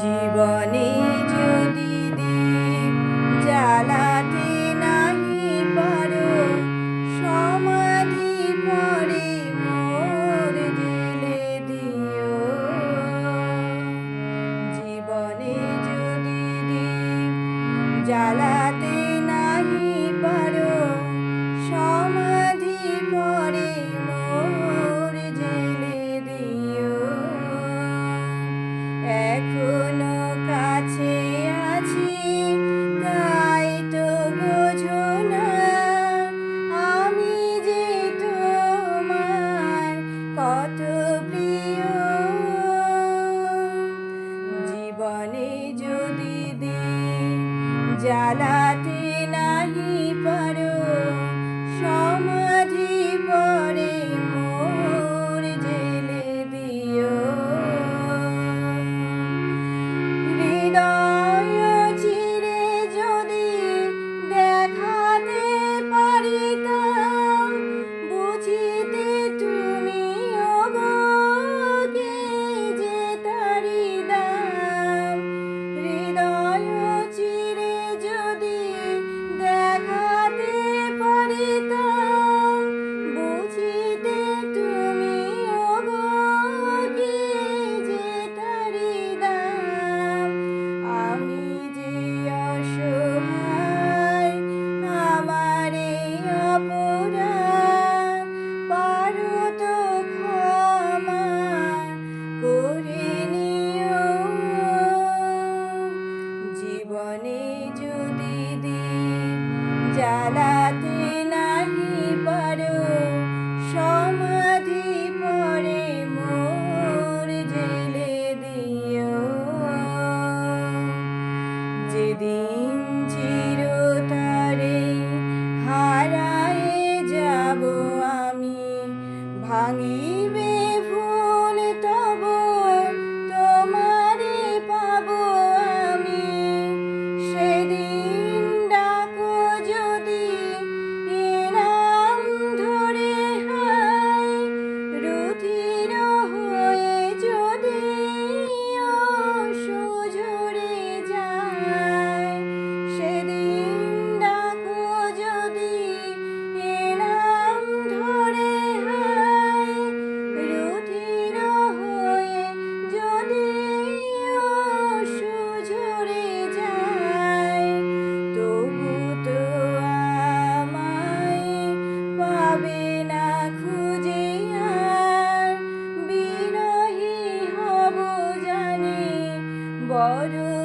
জীবনে যদি দীপ জ্বালাতে নাহি পারো, সমাধি পরে মোর জেলে দিও। জীবনে যদি দীপ জ্বালা natin. 哦。